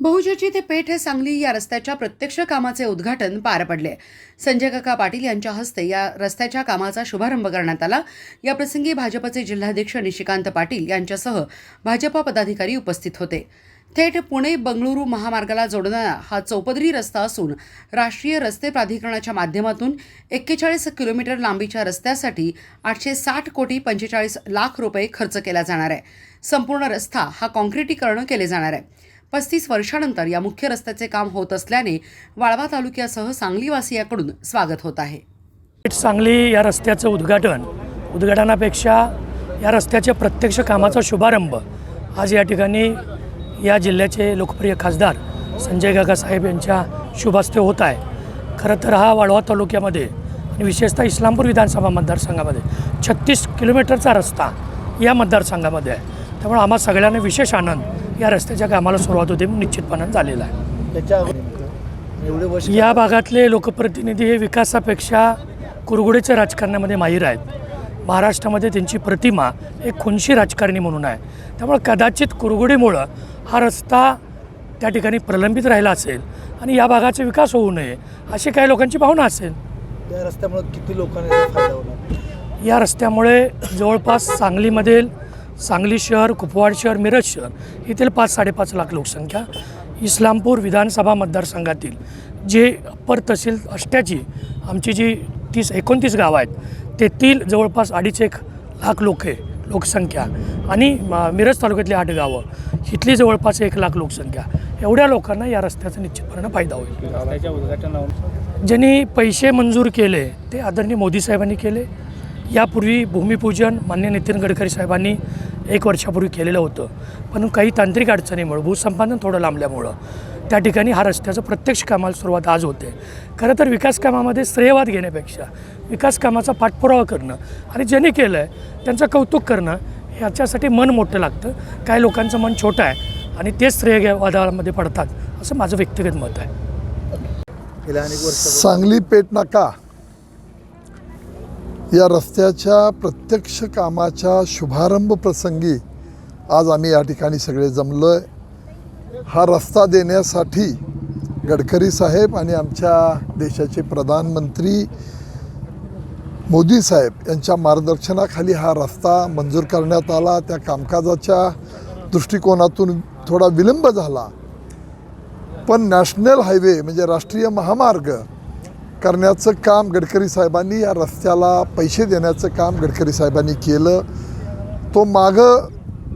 बहुचर्चित ते पेठ हे सांगली या रस्त्याच्या प्रत्यक्ष कामाचे उद्घाटन पार पडले. संजय काका पाटील यांच्या हस्ते या रस्त्याच्या कामाचा शुभारंभ करण्यात आला. याप्रसंगी भाजपचे जिल्हाध्यक्ष निशिकांत पाटील यांच्यासह भाजपा पदाधिकारी उपस्थित होते. थेट पुणे बंगळुरू महामार्गाला जोडणारा हा चौपदरी रस्ता असून राष्ट्रीय रस्ते प्राधिकरणाच्या माध्यमातून एक्केचाळीस किलोमीटर लांबीच्या रस्त्यासाठी आठशे साठ कोटी पंचेचाळीस लाख रुपये खर्च केला जाणार आहे. संपूर्ण रस्ता हा कॉन्क्रिटीकरण केले जाणार आहे. पस्तीस वर्षानंतर या मुख्य रस्त्याचे काम होत असल्याने वाळवा तालुक्यासह सांगलीवासियाकडून स्वागत होत आहे. सांगली या रस्त्याचं उद्घाटन. उद्घाटनापेक्षा या रस्त्याच्या प्रत्यक्ष कामाचा शुभारंभ आज या ठिकाणी या जिल्ह्याचे लोकप्रिय खासदार संजय काका यांच्या शुभास्ते होत आहे. खरं तर हा वाळवा तालुक्यामध्ये आणि विशेषतः इस्लामपूर विधानसभा मतदारसंघामध्ये छत्तीस किलोमीटरचा रस्ता या मतदारसंघामध्ये आहे. त्यामुळे आम्हा सगळ्यांना विशेष आनंद या रस्त्याच्या कामाला सुरुवात होते निश्चितपणे झालेला आहे. त्याच्या नेमकं एवढे वर्ष या भागातले लोकप्रतिनिधी हे विकासापेक्षा कुरगुडीच्या राजकारणामध्ये माहीर आहेत. महाराष्ट्रामध्ये त्यांची प्रतिमा एक खुनशी राजकारणी म्हणून आहे. त्यामुळे कदाचित कुरगुडीमुळं हा रस्ता त्या ठिकाणी प्रलंबित राहिला असेल आणि या भागाचा विकास होऊ नये अशी काही लोकांची भावना असेल. या रस्त्यामुळे किती लोकांना या रस्त्यामुळे जवळपास सांगलीमधील सांगली शहर कुपवाड शहर मिरज शहर येथील पाच साडेपाच लाख लोकसंख्या इस्लामपूर विधानसभा मतदारसंघातील जे अप्पर तहसील अष्ट्याची आमची जी तीस एकोणतीस गावं आहेत तेथील जवळपास अडीच एक लाख लोक आहे लोकसंख्या. आणि मिरज तालुक्यातली आठ गावं इथली जवळपास एक लाख लोकसंख्या. एवढ्या लोकांना या रस्त्याचा निश्चितपणे फायदा होईल. ज्यांनी पैसे मंजूर केले ते आदरणीय मोदी साहेबांनी केले यापूर्वी भूमिपूजन मान्य नितीन गडकरी साहेबांनी एक वर्षापूर्वी केलेलं होतं. पण काही तांत्रिक अडचणीमुळं भूसंपादन थोडं लांबल्यामुळं त्या ठिकाणी हा रस्त्याचं प्रत्यक्ष कामाला सुरुवात आज होते. खरं तर विकास कामामध्ये श्रेयवाद घेण्यापेक्षा विकास कामाचा पाठपुरावा करणं आणि ज्यांनी केलं आहे त्यांचं कौतुक करणं ह्याच्यासाठी मन मोठं लागतं. काही लोकांचं मन छोटं आहे आणि तेच श्रेयवादामध्ये पडतात असं माझं व्यक्तिगत मत आहे. गेल्या अनेक वर्ष सांगली पेठ नाका. या रस्त्याच्या प्रत्यक्ष कामाच्या शुभारंभ प्रसंगी आज आम्ही या ठिकाणी सगळे जमलो आहे हा रस्ता देण्यासाठी गडकरी साहेब आणि आमच्या देशाचे प्रधानमंत्री मोदी साहेब यांच्या मार्गदर्शनाखाली हा रस्ता मंजूर करण्यात आला. त्या कामकाजाच्या दृष्टिकोनातून थोडा विलंब झाला. पण नॅशनल हायवे म्हणजे राष्ट्रीय महामार्ग करण्याचं काम गडकरी साहेबांनी या रस्त्याला पैसे देण्याचं काम गडकरी साहेबांनी केलं. तो मागं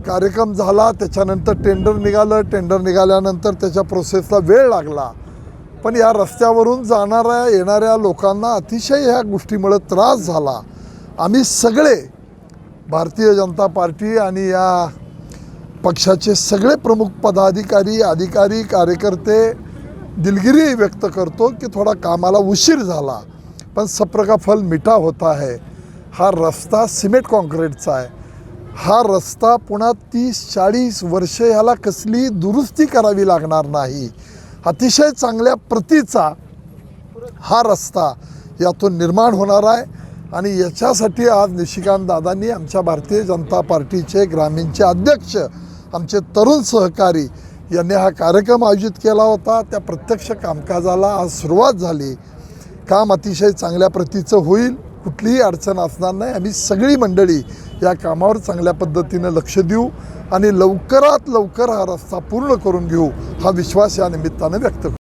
कार्यक्रम झाला त्याच्यानंतर टेंडर निघालं. टेंडर निघाल्यानंतर त्याच्या प्रोसेसला वेळ लागला. पण या रस्त्यावरून जाणाऱ्या येणाऱ्या लोकांना अतिशय ह्या गोष्टीमुळे त्रास झाला. आम्ही सगळे भारतीय जनता पार्टी आणि या पक्षाचे सगळे प्रमुख पदाधिकारी अधिकारी कार्यकर्ते दिलगिरी व्यक्त करतो की थोडा कामाला उशीर झाला पण सप्रका फल मिठा होता है. हा रस्ता सिमेंट कॉन्क्रीटचा आहे. हा रस्ता पुन्हा तीस चाळीस वर्ष ह्याला कसली दुरुस्ती करावी लागणार नाही. अतिशय चांगल्या प्रतीचा हा रस्ता यातून निर्माण होणार आहे आणि याच्यासाठी आज निशिकांत दादांनी आमच्या भारतीय जनता पार्टीचे ग्रामीणचे अध्यक्ष आमचे तरुण सहकारी यांनी हा कार्यक्रम आयोजित केला होता. त्या प्रत्यक्ष कामकाजाला आज सुरुवात झाली. काम अतिशय चांगल्या प्रतीचं होईल. कुठलीही अडचण असणार नाही. आम्ही सगळी मंडळी या कामावर चांगल्या पद्धतीनं लक्ष देऊ आणि लवकरात लवकर हा रस्ता पूर्ण करून घेऊ हा विश्वास या निमित्तानं व्यक्त करू.